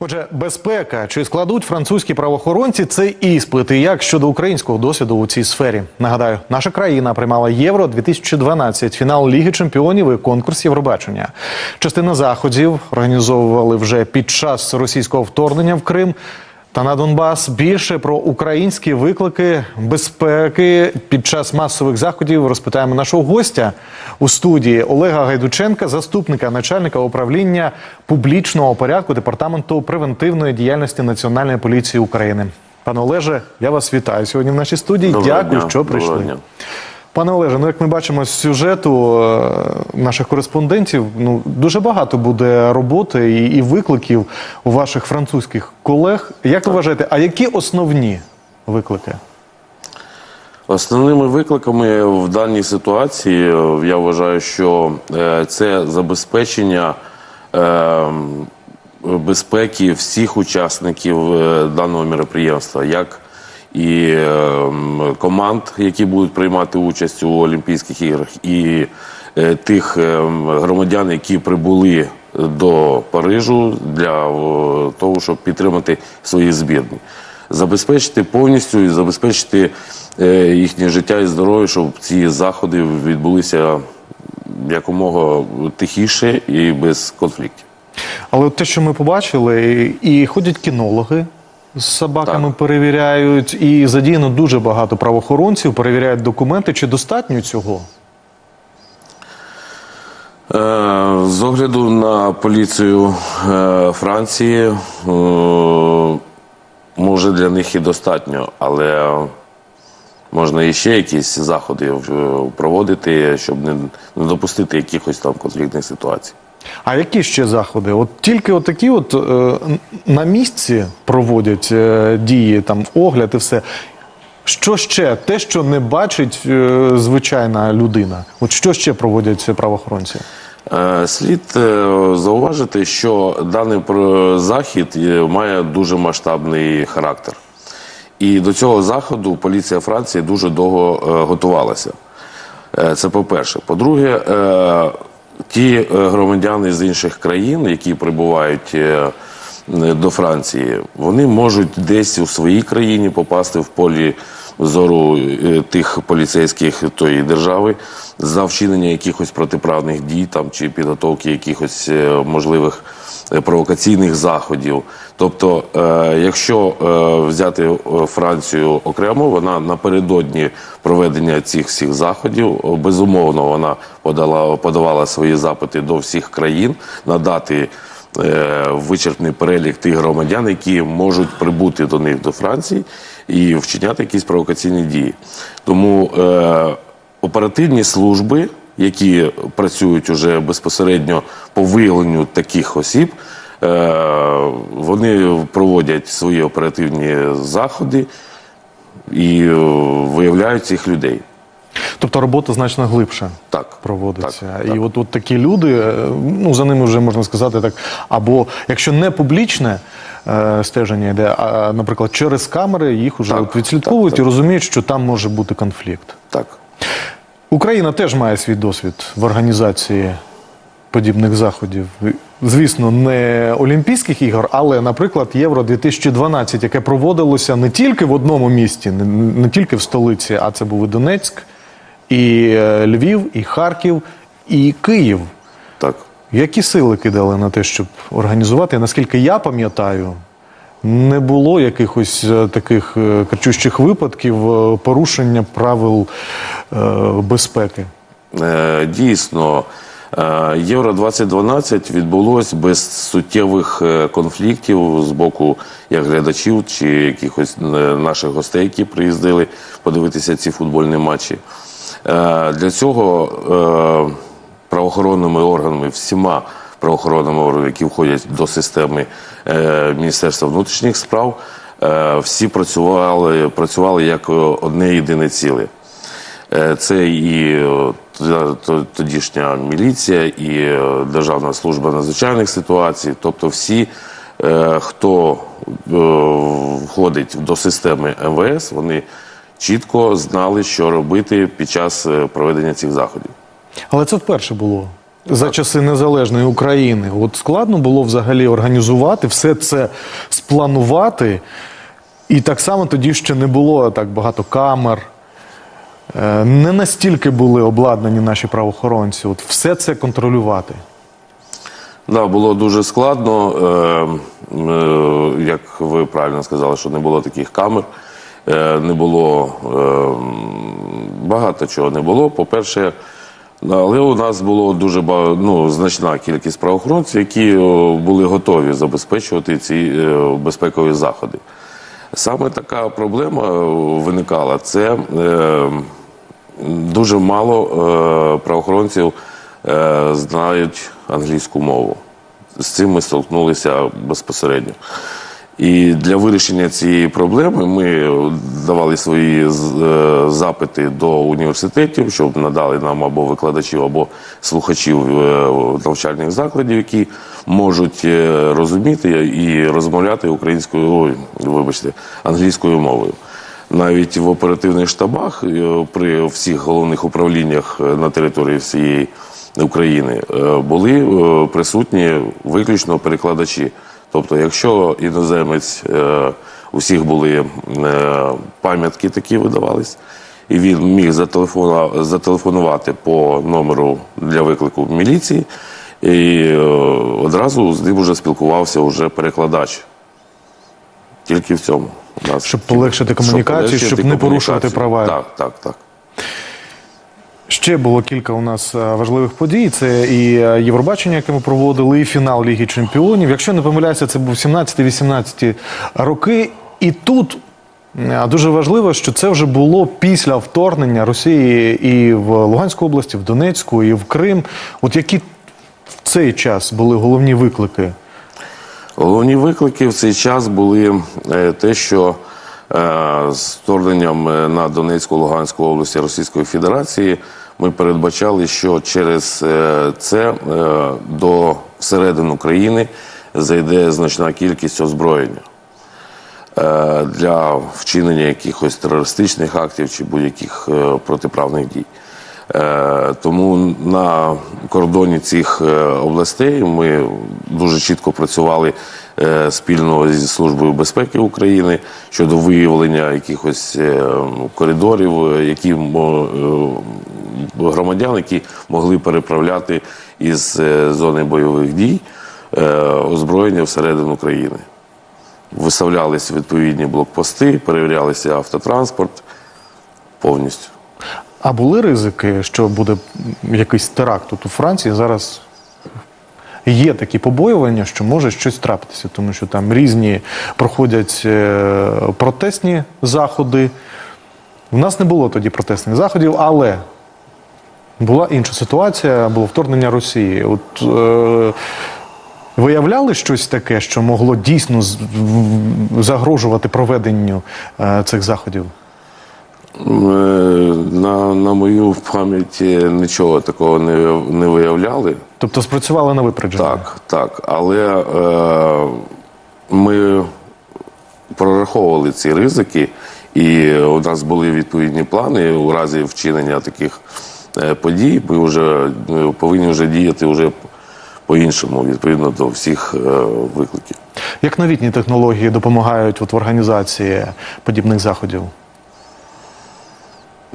Отже, безпека чи складуть французькі правоохоронці цей іспит? І як щодо українського досвіду у цій сфері? Нагадаю, наша країна приймала євро 2012 фінал Ліги Чемпіонів і конкурс Євробачення. Частина заходів організовували вже під час російського вторгнення в Крим. Та на Донбас більше про українські виклики безпеки під час масових заходів розпитаємо нашого гостя у студії Олега Гайдученка, заступника начальника управління публічного порядку департаменту превентивної діяльності Національної поліції України. Пане Олеже, я вас вітаю сьогодні в нашій студії. Доброго Дякую, дня. що Доброго прийшли. дня. Пане Олеже, ну як ми бачимо з сюжету е, наших кореспондентів, ну дуже багато буде роботи і, і викликів у ваших французьких колег. Як ви вважаєте, а які основні виклики? Основними викликами в даній ситуації е, я вважаю, що е, це забезпечення безпеки всіх учасників даного мероприємства, як і е, команд, які будуть приймати участь у Олімпійських іграх, і е, тих е, громадян, які прибули до Парижу для е, того, щоб підтримати свої збірні. Забезпечити повністю і забезпечити е, їхнє життя і здоров'я, щоб ці заходи відбулися якомога тихіше і без конфліктів. Але те, що ми побачили, і ходять кінологи з собаками, Так. перевіряють, і задіяно дуже багато правоохоронців, перевіряють документи. Чи достатньо цього? Е, З огляду на поліцію е, Франції, е, може для них і достатньо, але можна і ще якісь заходи проводити, щоб не, не допустити якихось там конфліктних ситуацій. А які ще заходи? От тільки от такі от е, на місці проводять е, дії, там огляд і все. Що ще? Те, що не бачить е, звичайна людина. От що ще проводять правоохоронці? Е, Слід е, зауважити, що даний про- захід е, має дуже масштабний характер. І до цього заходу поліція Франції дуже довго е, готувалася. Е, Це по-перше. По-друге, е, ті е, громадяни з інших країн, які прибувають е, до Франції, вони можуть десь у своїй країні попасти в полі зору е, тих поліцейських тої держави за вчинення якихось протиправних дій там чи підготовки якихось можливих провокаційних заходів. Тобто, е, якщо е, взяти е, Францію окремо, вона напередодні проведення цих всіх заходів, е, безумовно, вона подала подавала свої запити до всіх країн надати. е, Вичерпний перелік тих громадян, які можуть прибути до них до Франції і вчиняти якісь провокаційні дії. Тому е, оперативні служби, які працюють уже безпосередньо по виявленню таких осіб, е, вони проводять свої оперативні заходи і е, виявляють цих людей. Тобто робота значно глибше Так, проводиться. Так, і так. от, от такі люди, е, ну за ними вже можна сказати так, або якщо не публічне е, стеження йде, а, наприклад, через камери їх вже Так, відслідковують так, і розуміють, що там може бути конфлікт. так. Україна теж має свій досвід в організації подібних заходів. Звісно, не Олімпійських ігор, але, наприклад, Євро 2012, яке проводилося не тільки в одному місті, не, тільки в столиці, а це був і Донецьк, і е, Львів, і Харків, і Київ. так. Які сили кидали на те, щоб організувати? Наскільки я пам'ятаю, не було якихось е, таких е, кричущих випадків е, порушення правил безпеки. Дійсно, Євро 2012 відбулось без суттєвих конфліктів з боку як глядачів чи якихось наших гостей, які приїздили подивитися ці футбольні матчі. Для цього правоохоронними органами, всіма правоохоронними органами, які входять до системи е, Міністерства внутрішніх справ, е, всі працювали, працювали як одне єдине ціле. Е, Це і тодішня міліція, і Державна служба надзвичайних ситуацій, тобто всі, хто входить до системи МВС, вони чітко знали, що робити під час проведення цих заходів. Але це вперше було. За часи незалежної України. От складно було взагалі організувати все це спланувати. І так само тоді ще не було так багато камер. Е, Не настільки були обладнані наші правоохоронці. От все це контролювати. Да, було дуже складно. Е, е, як ви правильно сказали, що не було таких камер, не було багато чого не було. По-перше, але у нас було дуже ну, значна кількість правоохоронців, які були готові забезпечувати ці е, безпекові заходи. Саме така проблема е, виникала. Це е, дуже мало е, правоохоронців е, знають англійську мову. З цим ми столкнулися безпосередньо. І для вирішення цієї проблеми ми давали свої е, запити до університетів, щоб надали нам або викладачів, або слухачів е, навчальних закладів, які можуть е, розуміти і розмовляти українською, ой, вибачте, англійською мовою. Навіть в оперативних штабах при всіх головних управліннях на території всієї України були присутні виключно перекладачі. Тобто, якщо іноземець е, у всіх були е, пам'ятки такі видавались, і він міг зателефонувати по номеру для виклику міліції, і е, одразу з ним вже спілкувався вже перекладач. Тільки в цьому. У нас Щоб полегшити комунікацію, щоб не порушувати права. Так, так, так. Ще було кілька у нас е, важливих подій. Це і е, Євробачення, яке ми проводили, і фінал Ліги Чемпіонів. Якщо не помиляюся, це був 17-18 роки. І тут дуже важливо, що це вже було після вторгнення Росії і в Луганську область, і в Донецьку, і в Крим. От які в цей час були головні виклики? Головні виклики в цей час були е, те, що з вторгненням е, на Донецьку, Луганську області Російської Федерації ми передбачали, що через е, це е, до всередину країни зайде значна кількість озброєння е, для вчинення якихось терористичних актів чи будь-яких е, протиправних дій. Е, Тому на кордоні цих е, областей ми дуже чітко працювали е, спільно зі Службою безпеки України щодо виявлення якихось е, коридорів, які громадян, які могли переправляти із зони бойових дій озброєння всередину країни. Виставлялись відповідні блокпости, перевірялися автотранспорт повністю. А були ризики, що буде якийсь теракт тут у Франції? Зараз є такі побоювання, що може щось трапитися, тому що там різні проходять е, протестні заходи. У нас не було тоді протестних заходів, але була інша ситуація, було вторгнення Росії. От е, виявляли щось таке, що могло дійсно загрожувати проведенню е, цих заходів? На, на мою пам'ять нічого такого не, не виявляли. Тобто спрацювали на випередження? Так, так. Але е, ми прораховували ці ризики, і у нас були відповідні плани у разі вчинення таких е, подій. Ми вже повинні вже діяти вже по-іншому, відповідно до всіх е, викликів. Як новітні технології допомагають от в організації подібних заходів?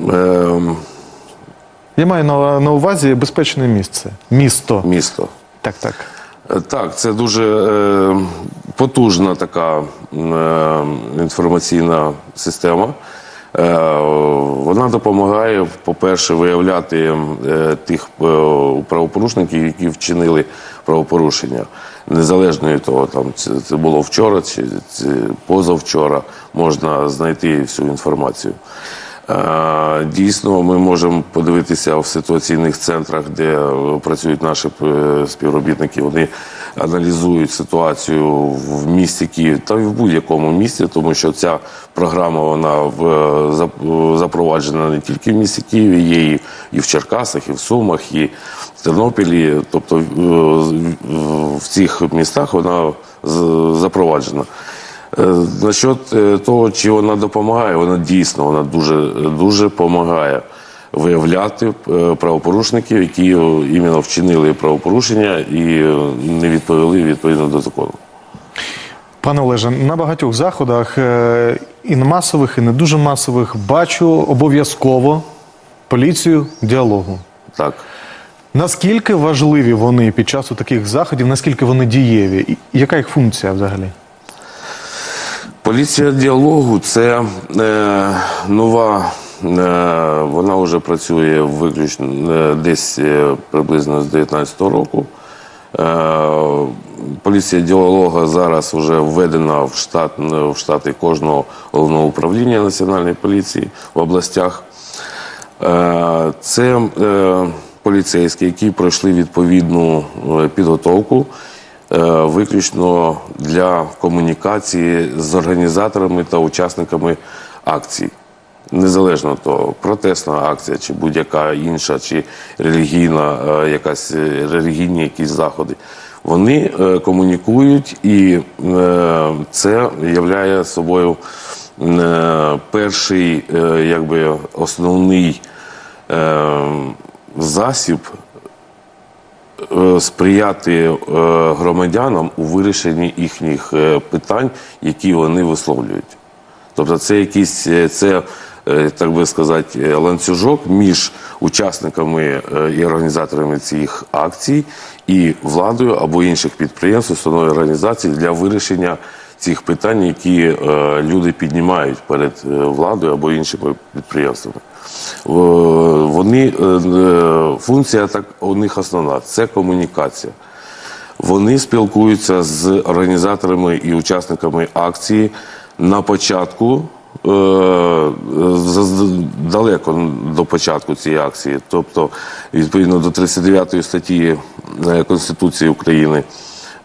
Е, Я маю на, на увазі безпечне місце, місто. місто. Так, так. Е, Так, це дуже е, потужна така е, інформаційна система. Е, вона допомагає, по-перше, виявляти е, тих е, правопорушників, які вчинили правопорушення. Незалежно від того, там це, це було вчора чи це позавчора, можна знайти всю інформацію. Дійсно, ми можемо подивитися в ситуаційних центрах, де е, працюють наші е, співробітники. Вони аналізують ситуацію в місті Київ та в будь-якому місті, тому що ця програма вона е, зап- запроваджена не тільки в місті Києві, є і, в Черкасах, і в Сумах, і в Тернополі. Тобто в цих містах вона запроваджена. Е, Насчет е, того, чи вона допомагає, вона дійсно вона дуже, дуже допомагає. виявляти е, правопорушників, які іменно вчинили правопорушення і не відповіли відповідно до закону. Пане Олеже, на багатьох заходах і на масових, і не дуже масових бачу обов'язково поліцію діалогу. Так. Наскільки важливі вони під час таких заходів, наскільки вони дієві? І яка їх функція взагалі? Поліція діалогу це е, нова, е, вона вже працює виключно е, десь е, приблизно з 2019 року. Е, поліція діалога зараз вже введена в, штат, в штати кожного головного управління національної поліції в областях. Е, Це е, поліцейські, які пройшли відповідну е, підготовку виключно для комунікації з організаторами та учасниками акцій. Незалежно то протестна акція, чи будь-яка інша, чи релігійна, е, якась е, релігійні якісь заходи. Вони е, комунікують, і е, це являє собою е, перший, е, якби основний е, засіб е, сприяти е, громадянам у вирішенні їхніх е, питань, які вони висловлюють. Тобто це якийсь е, це, е, так би сказати, е, ланцюжок між учасниками е, і організаторами цих акцій і владою або інших підприємств, установ і організацій для вирішення цих питань, які е, люди піднімають перед е, владою або іншими підприємствами. Вони е, функція так у них основна це комунікація. Вони спілкуються з організаторами і учасниками акції на початку, далеко до початку цієї акції, тобто відповідно до 39 статті Конституції України.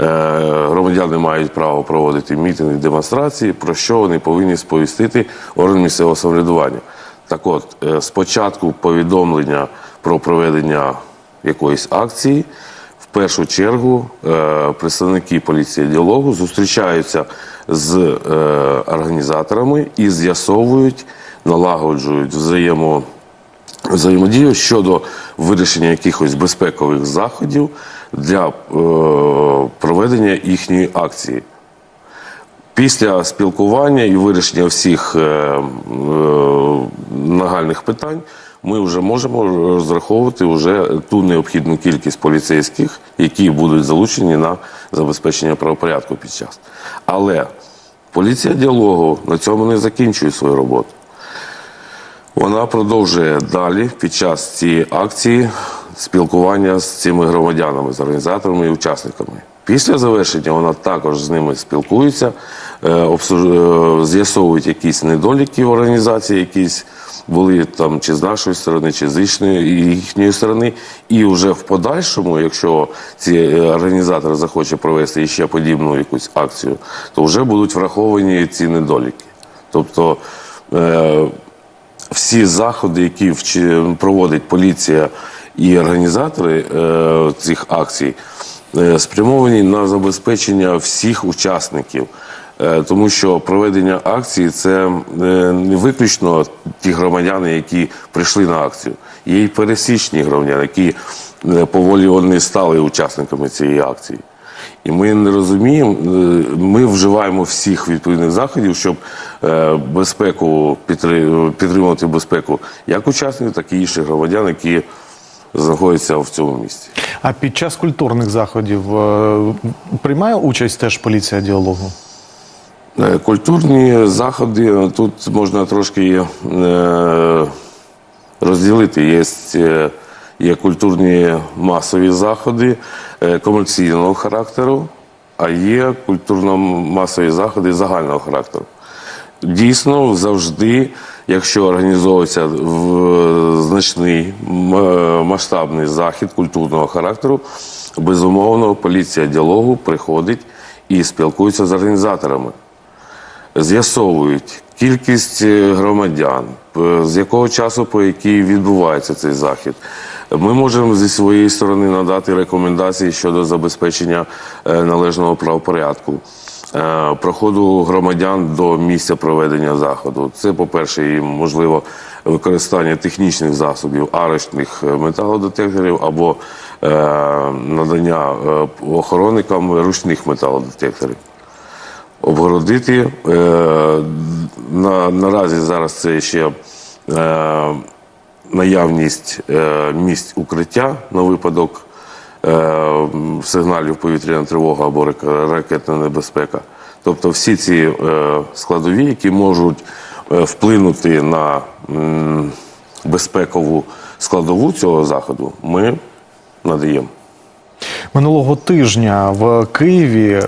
Е, Громадяни мають право проводити мітинги, демонстрації, про що вони повинні сповістити орган місцевого самоврядування. Так от, е, спочатку повідомлення про проведення якоїсь акції, в першу чергу е, представники поліції діалогу зустрічаються з організаторами і з'ясовують, налагоджують взаємо, взаємодію щодо вирішення якихось безпекових заходів для е, проведення їхньої акції. Після спілкування і вирішення всіх е, е, нагальних питань ми вже можемо розраховувати вже ту необхідну кількість поліцейських, які будуть залучені на забезпечення правопорядку під час. Але поліція діалогу на цьому не закінчує свою роботу. Вона продовжує далі під час цієї акції спілкування з цими громадянами, з організаторами і учасниками. Після завершення вона також з ними спілкується, е, е, з'ясовують якісь недоліки в організації, якісь були там чи з нашої сторони, чи з їхньої, їхньої сторони. І вже в подальшому, якщо ці е, організатор захоче провести ще подібну якусь акцію, то вже будуть враховані ці недоліки. Тобто всі заходи, які проводить поліція і організатори е, цих акцій, е, спрямовані на забезпечення всіх учасників. Е, Тому що проведення акції це не виключно ті громадяни, які прийшли на акцію. Є й пересічні громадяни, які поволі вони стали учасниками цієї акції. І ми не розуміємо, ми вживаємо всіх відповідних заходів, щоб безпеку підтри- підтримувати безпеку як учасників, так і інших громадян, які знаходяться в цьому місці. А під час культурних заходів е, приймає участь теж поліція діалогу? Е, Культурні заходи е, тут можна трошки розділити. Є, є культурні масові заходи комерційного характеру, а є культурно-масові заходи загального характеру. Дійсно, завжди, якщо організовується в- значний е, масштабний захід культурного характеру, безумовно, поліція діалогу приходить і спілкується з організаторами з'ясовують кількість е, громадян, з якого часу по який відбувається цей захід. Ми можемо зі своєї сторони надати рекомендації щодо забезпечення е, належного правопорядку. Е, проходу громадян до місця проведення заходу. Це, по-перше, і можливо використання технічних засобів, арештних е, металодетекторів або е, надання охоронникам ручних металодетекторів. Обгородити. На, наразі зараз це ще наявність місць укриття на випадок сигналів повітряна тривога або рак- ракетна небезпека. Тобто всі ці е, складові, які можуть е, вплинути на безпекову складову цього заходу, ми надаємо. Минулого тижня в Києві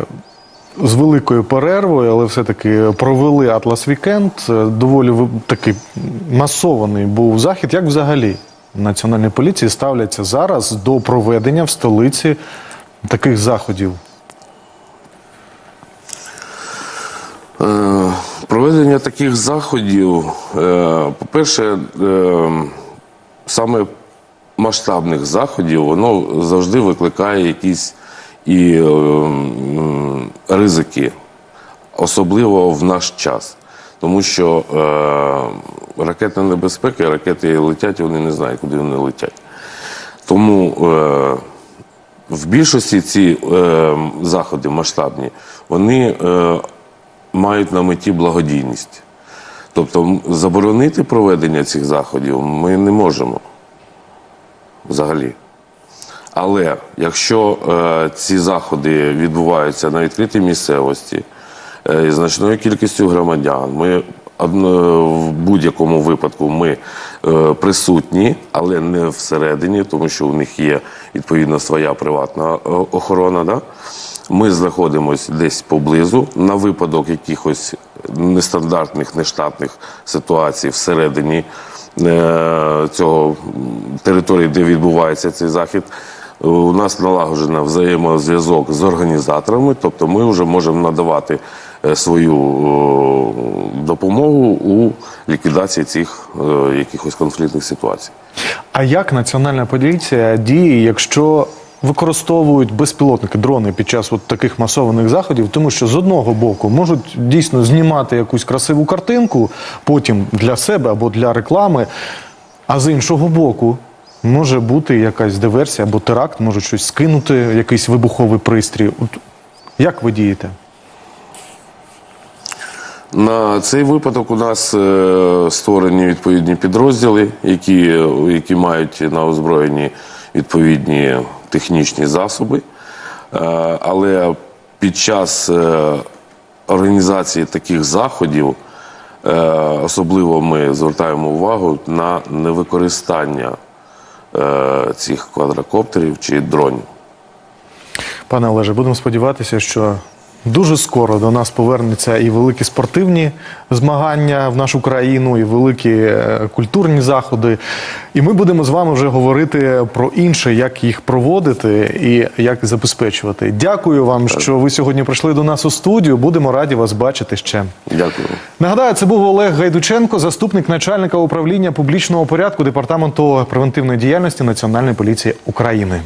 з великою перервою, але все-таки провели Атлас Вікенд. Е, Доволі такий масований був захід. Як взагалі національні поліції ставляться зараз до проведення в столиці таких заходів? Е, Проведення таких заходів, е, по-перше, е, саме масштабних заходів, воно завжди викликає якісь і ризики, особливо в наш час. Тому що е, ракетна небезпека, ракети летять, вони не знають, куди вони летять. Тому е, в більшості ці е, заходи масштабні, вони е, мають на меті благодійність. Тобто заборонити проведення цих заходів ми не можемо взагалі. Але якщо е, ці заходи відбуваються на відкритій місцевості е, значною кількістю громадян, ми в будь-якому випадку ми е, присутні, але не всередині, тому що у них є відповідно своя приватна е, охорона. Да? Ми знаходимося десь поблизу на випадок якихось нестандартних, нештатних ситуацій всередині е, цього території, де відбувається цей захід. Е, У нас налагоджено взаємозв'язок з організаторами, тобто ми вже можемо надавати е, свою е, допомогу у ліквідації цих е, якихось конфліктних ситуацій. А як національна поліція діє, якщо використовують безпілотники, дрони під час от таких масованих заходів? Тому що з одного боку можуть дійсно знімати якусь красиву картинку, потім для себе або для реклами, а з іншого боку. Може бути якась диверсія або теракт, можуть щось скинути, якийсь вибуховий пристрій. От як ви дієте? На цей випадок у нас е, створені відповідні підрозділи, які, які мають на озброєнні відповідні технічні засоби. Е, але під час е, організації таких заходів особливо ми звертаємо увагу на невикористання цих квадрокоптерів чи дронів. Пане Олеже, будемо сподіватися, що дуже скоро до нас повернуться і великі спортивні змагання в нашу країну, і великі е, культурні заходи. І ми будемо з вами вже говорити про інше, як їх проводити і як забезпечувати. Дякую вам, що ви сьогодні прийшли до нас у студію. Будемо раді вас бачити ще. Дякую. Нагадаю, це був Олег Гайдученко, заступник начальника управління публічного порядку департаменту превентивної діяльності Національної поліції України.